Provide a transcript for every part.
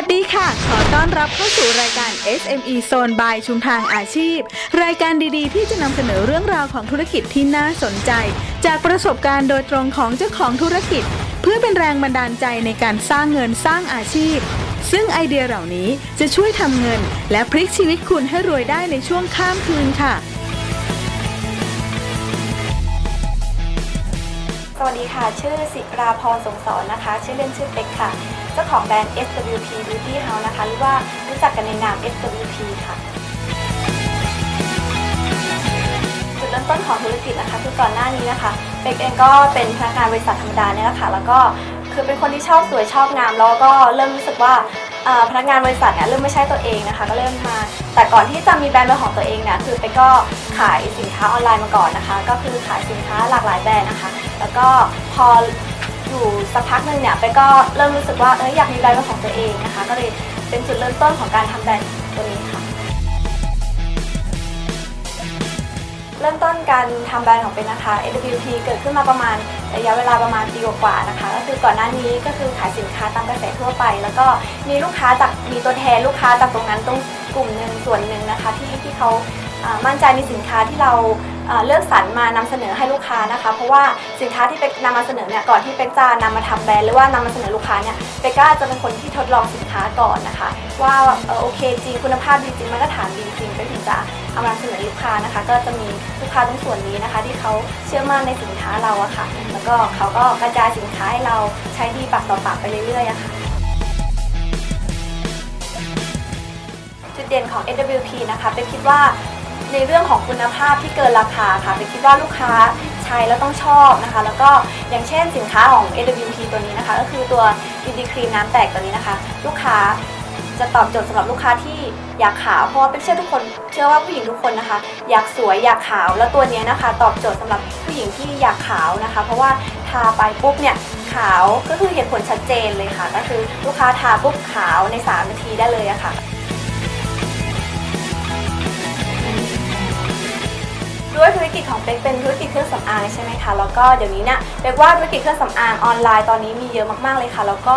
วัสดีค่ะ ขอต้อนรับเข้าสู่รายการ SME Zone by ชุมทางอาชีพ รายการดีๆ ที่จะนำเสนอเรื่องราวของธุรกิจที่น่าสนใจ จากประสบการณ์โดยตรงของเจ้าของธุรกิจ เพื่อเป็นแรงบันดาลใจในการสร้างเงินสร้างอาชีพ ซึ่งไอเดียเหล่านี้จะช่วยทำเงิน และพลิกชีวิตคุณให้รวยได้ในช่วงข้ามคืนค่ะ สวัสดีค่ะ ชื่อสิราพรสงสอนนะคะ ชื่อเล่นชื่อเป็กค่ะ เจ้าของแบรนด์ SWP Beauty House นะคะ หรือว่ารู้จักกันในนาม SWP ค่ะ จุดเริ่มต้นของธุรกิจนะคะ คือก่อนหน้านี้นะคะ เป็กเองก็เป็นพนักงานบริษัทธรรมดาเนี่ยแหละค่ะ แล้วก็คือเป็นคนที่ชอบสวยชอบงาม แล้วก็เริ่มรู้สึกว่าพนักงานบริษัทเนี่ยเริ่มไม่ใช่ตัวเองนะคะ ก็เริ่มมา แต่ก่อนที่จะมีแบรนด์เป็นของตัวเองเนี่ยคือเป็กก็ขายสินค้าออนไลน์มาก่อนนะคะ ก็คือขายสินค้าหลากหลายแบรนด์นะคะ แล้วก็พออยู่สักพักหนึ่งเนี่ยเป็กก็เริ่มรู้สึกว่าเอออยากมีแบรนด์เป็นของตัวเองนะคะ ก็เลยเป็นจุดเริ่มต้นของการทำแบรนด์ตัวนี้ค่ะ เริ่มต้นการทำแบรนด์ของเป็นนะคะ AWP เกิดขึ้นมาประมาณระยะเวลาประมาณปีกว่าๆนะคะ ก็คือก่อนหน้านี้ก็คือขายสินค้าตามกระแสทั่วไป แล้วก็มีลูกค้าจากมีตัวแทนลูกค้าจากตรงนั้นตรงกลุ่มหนึ่งส่วนหนึ่งนะคะ ที่ที่เขา มั่นใจในสินค้าที่เราเลือกสรรมานำเสนอให้ลูกค้านะคะ เพราะว่าสินค้าที่เป็กนำมาเสนอเนี่ยก่อนที่เป็กจะนำมาทำแบรนด์หรือว่านำมาเสนอลูกค้าเนี่ยเป็กก็จะเป็นคนที่ทดลองสินค้าก่อนนะคะ ว่าโอเคจริงคุณภาพดีจริงมาตรฐานดีจริงเป็กถึงจะเอามาเสนอลูกค้านะคะ ก็จะมีลูกค้าตรงส่วนนี้นะคะ ที่เขาเชื่อมั่นในสินค้าเราอะค่ะ แล้วก็เขาก็กระจายสินค้าให้เราใช้ดีปากต่อปากไปเรื่อยๆอะค่ะจุดเด่นของ AWP นะคะเป็นคิดว่า ในเรื่องของคุณภาพที่เกินราคาค่ะเป็นคิดว่าลูกค้าใช้แล้วต้องชอบนะคะ แล้วก็อย่างเช่นสินค้าของ AWP ตัวนี้นะคะ ก็คือตัวดีดีครีมน้ำแตกตัวนี้นะคะ ลูกค้าจะตอบโจทย์สำหรับลูกค้าที่อยากขาวเพราะว่าเป็นเชื่อทุกคนเชื่อว่าผู้หญิงทุกคนนะคะ อยากสวยอยากขาวแล้วตัวนี้นะคะ ตอบโจทย์สำหรับผู้หญิงที่อยากขาวนะคะ เพราะว่าทาไปปุ๊บเนี่ยขาวก็คือเห็นผลชัดเจนเลยค่ะ ก็คือลูกค้าทาปุ๊บขาวใน 3 นาทีได้เลยอะค่ะ ด้วยธุรกิจของเป็กเป็นธุรกิจเครื่องสำอางใช่ไหมคะแล้วก็เดี๋ยวนี้เนี่ยเป็กว่าธุรกิจเครื่องสำอางออนไลน์ตอนนี้มีเยอะมากๆเลยค่ะ แล้วก็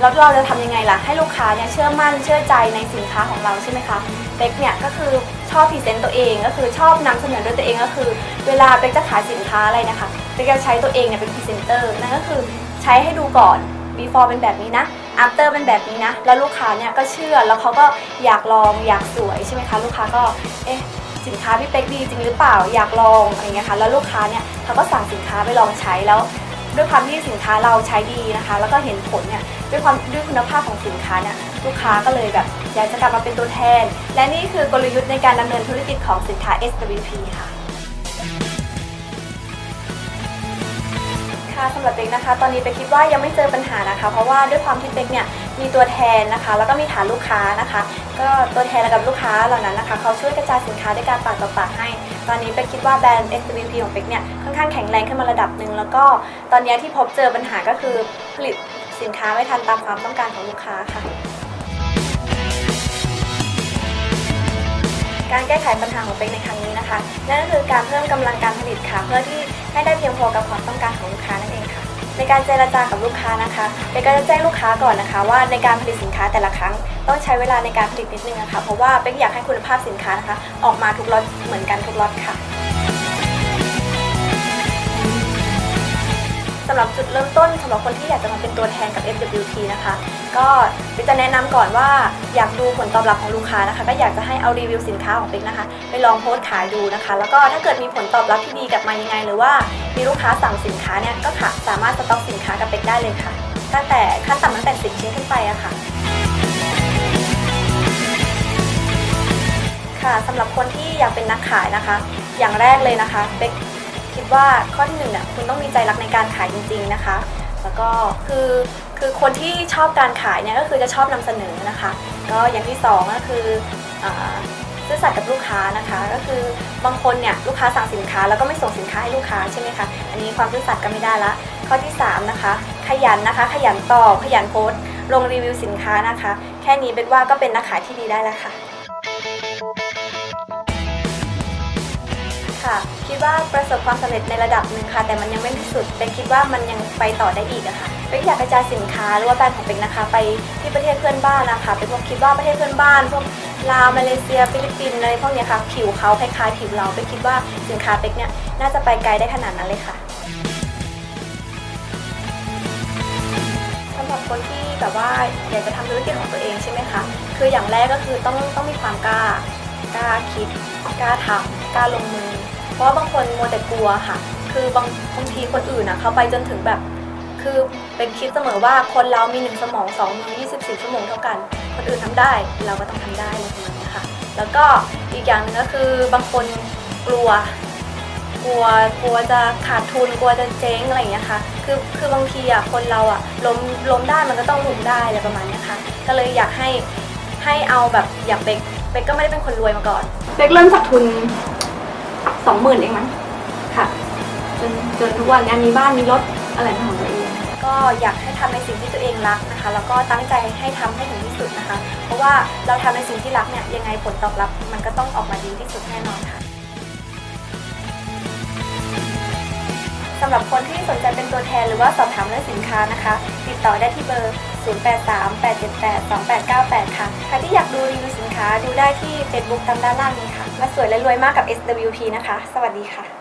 แล้วเราจะทำยังไงล่ะให้ลูกค้าเนี่ยเชื่อมั่นเชื่อใจในสินค้าของเราใช่ไหมคะเป็กเนี่ยก็คือชอบพรีเซนต์ตัวเอง ก็คือชอบนำเสนอด้วยตัวเองก็คือ เวลาเป็กจะขายสินค้าอะไรนะคะเป็กจะใช้ตัวเองเนี่ยเป็นพรีเซนเตอร์นั่นก็คือใช้ให้ดูก่อน before เป็นแบบนี้นะ after เป็นแบบนี้นะ แล้วลูกค้าเนี่ยก็เชื่อ แล้วเขาก็อยากลองอยากสวยใช่ไหมคะ ลูกค้าก็ เอ๊ะ สินค้าพี่เป๊กดีจริงหรือเปล่าอยากลองอะไรเงี้ยค่ะแล้วลูกค้าเนี่ยเขาก็สั่งสินค้าไปลองใช้แล้วด้วยความที่สินค้าเราใช้ดีนะคะ แล้วก็เห็นผลเนี่ยด้วยความด้วยคุณภาพของสินค้าเนี่ยลูกค้าก็เลยแบบอยากจะกลับมาเป็นตัวแทน และนี่คือกลยุทธ์ในการดำเนินธุรกิจของสินค้า SWP ค่ะ คะสำหรับเป๊กนะคะ ตอนนี้เป๊กคิดว่ายังไม่เจอปัญหานะคะ เพราะว่าด้วยความที่เป๊กเนี่ยมีตัวแทนนะคะ แล้วก็มีฐานลูกค้านะคะ ก็ตัวแทนกับลูกค้าเหล่านั้นนะคะเขาช่วยกระจายสินค้าด้วยการปากต่อปากให้ ตอนนี้เป๊กคิดว่าแบรนด์ SWP ของเป๊กเนี่ยค่อนข้างแข็งแรงขึ้นมาระดับหนึ่งแล้วก็ตอนนี้ที่พบเจอปัญหาก็คือผลิตสินค้าไม่ทันตามความต้องการของลูกค้าค่ะ การแก้ไขปัญหาของเป็กในครั้งนี้นะคะ นั่นก็คือการเพิ่มกำลังการผลิตค่ะเพื่อที่ให้ได้เพียงพอกับความต้องการของลูกค้านั่นเองค่ะ ในการเจรจากับลูกค้านะคะเป็กก็จะแจ้งลูกค้าก่อนนะคะ ว่าในการผลิตสินค้าแต่ละครั้ง ต้องใช้เวลาในการผลิตนิดนึงนะคะเพราะว่าเป็กอยากให้คุณภาพสินค้านะคะ ออกมาทุกล็อตเหมือนกันทุกล็อตค่ะ หรับจุดเริ่มต้นสำหรับคนที่อยากจะมาเป็นตัวแทนกับ FWP นะคะ ก็เป็กจะแนะนำก่อนว่าอยากดูผลตอบรับของลูกค้านะคะ ก็อยากจะให้เอารีวิวสินค้าของเป็กนะคะ ไปลองโพสต์ขายดูนะคะ แล้วก็ถ้าเกิดมีผลตอบรับที่ดีกลับมายังไง หรือว่ามีลูกค้าสั่งสินค้าเนี่ยก็ค่ะสามารถสต็อกสินค้ากับเป็กได้เลยค่ะตั้งแต่ขั้นต่ำตั้งแต่สิบชิ้นขึ้นไปอะค่ะ ค่ะสำหรับคนที่อยากเป็นนักขายนะคะ อย่างแรกเลยนะคะเป็ก คิดว่าข้อที่หนึ่งเนี่ยคุณต้องมีใจรักในการขายจริง ๆนะคะ แล้วก็คือคือคนที่ชอบการขายเนี่ยก็คือจะชอบนำเสนอนะคะ ก็อย่างที่สองก็คือซื่อสัตย์กับลูกค้านะคะ ก็คือบางคนเนี่ยลูกค้าสั่งสินค้าแล้วก็ไม่ส่งสินค้าให้ลูกค้าใช่ไหมคะอันนี้ความซื่อสัตย์ก็ไม่ได้ละ ข้อที่สามนะคะขยันนะคะ ขยันตอบขยันโพสต์ลงรีวิวสินค้านะคะ แค่นี้เบกว่าก็เป็นนักขายที่ดีได้แล้วค่ะ ค่ะ คิดว่าประสบความสำเร็จในระดับหนึ่งค่ะ แต่มันยังไม่ที่สุดเป็นคิดว่ามันยังไปต่อได้อีกอะค่ะเป็กอยากกระจายสินค้าหรือว่าแบรนด์ของเป็กนะคะ ไปที่ประเทศเพื่อนบ้านนะคะเป็นพวกคิดว่าประเทศเพื่อนบ้านพวกลาวมาเลเซียฟิลิปปินส์อะไรพวกเนี้ยค่ะผิวเขาคล้ายๆผิวเราเป็กคิดว่าสินค้าเป็กเนี่ยน่าจะไปไกลได้ขนาดนั้นเลยค่ะสำหรับคนที่แบบว่าอยากจะทำธุรกิจของตัวเองใช่ไหมคะคืออย่างแรกก็คือต้องต้องมีความกล้ากล้าคิดกล้าทำกล้าลงมือ เพราะบางคนมัวแต่กลัวค่ะ คือบางบางทีคนอื่นนะเขาไปจนถึงแบบ คือเป็นคิดเสมอว่าคนเรามีหนึ่งสมองสองมือ24 ชั่วโมงเท่ากัน คนอื่นทำได้เราก็ต้องทำได้อะไรประมาณนี้ค่ะ แล้วก็อีกอย่างหนึงก็คือบางคนกลัว กลัวกลัวจะขาดทุนกลัวจะเจ๊งอะไรอย่างเงี้ยค่ะ คือคือบางทีอะคนเราอะล้มล้มได้มันก็ต้องลุกได้อะไรประมาณนี้ค่ะ ก็เลยอยากให้ให้เอาแบบอย่างเบกเบกก็ไม่ได้เป็นคนรวยมาก่อนเบกเริ่มจากทุน สองหมื่นเองมั้งค่ะ จนจนทุกวันเนี้ยมีบ้านมีรถอะไรของตัวเองก็อยากให้ทำในสิ่งที่ตัวเองรักนะคะ แล้วก็ตั้งใจให้ทำให้ถึงที่สุดนะคะ เพราะว่าเราทำในสิ่งที่รักเนี่ยยังไงผลตอบรับ มันก็ต้องออกมาดีที่สุดแน่นอนค่ะสำหรับคนที่สนใจเป็นตัวแทนหรือว่าสอบถามเรื่องสินค้านะคะ ติดต่อได้ที่เบอร์ 0838782898 ค่ะ ใครที่อยากดูรีวิวสินค้าดูได้ที่ Facebook ตามด้านล่างนี้ค่ะ มาสวยและรวยมากกับ SWP นะคะ สวัสดีค่ะ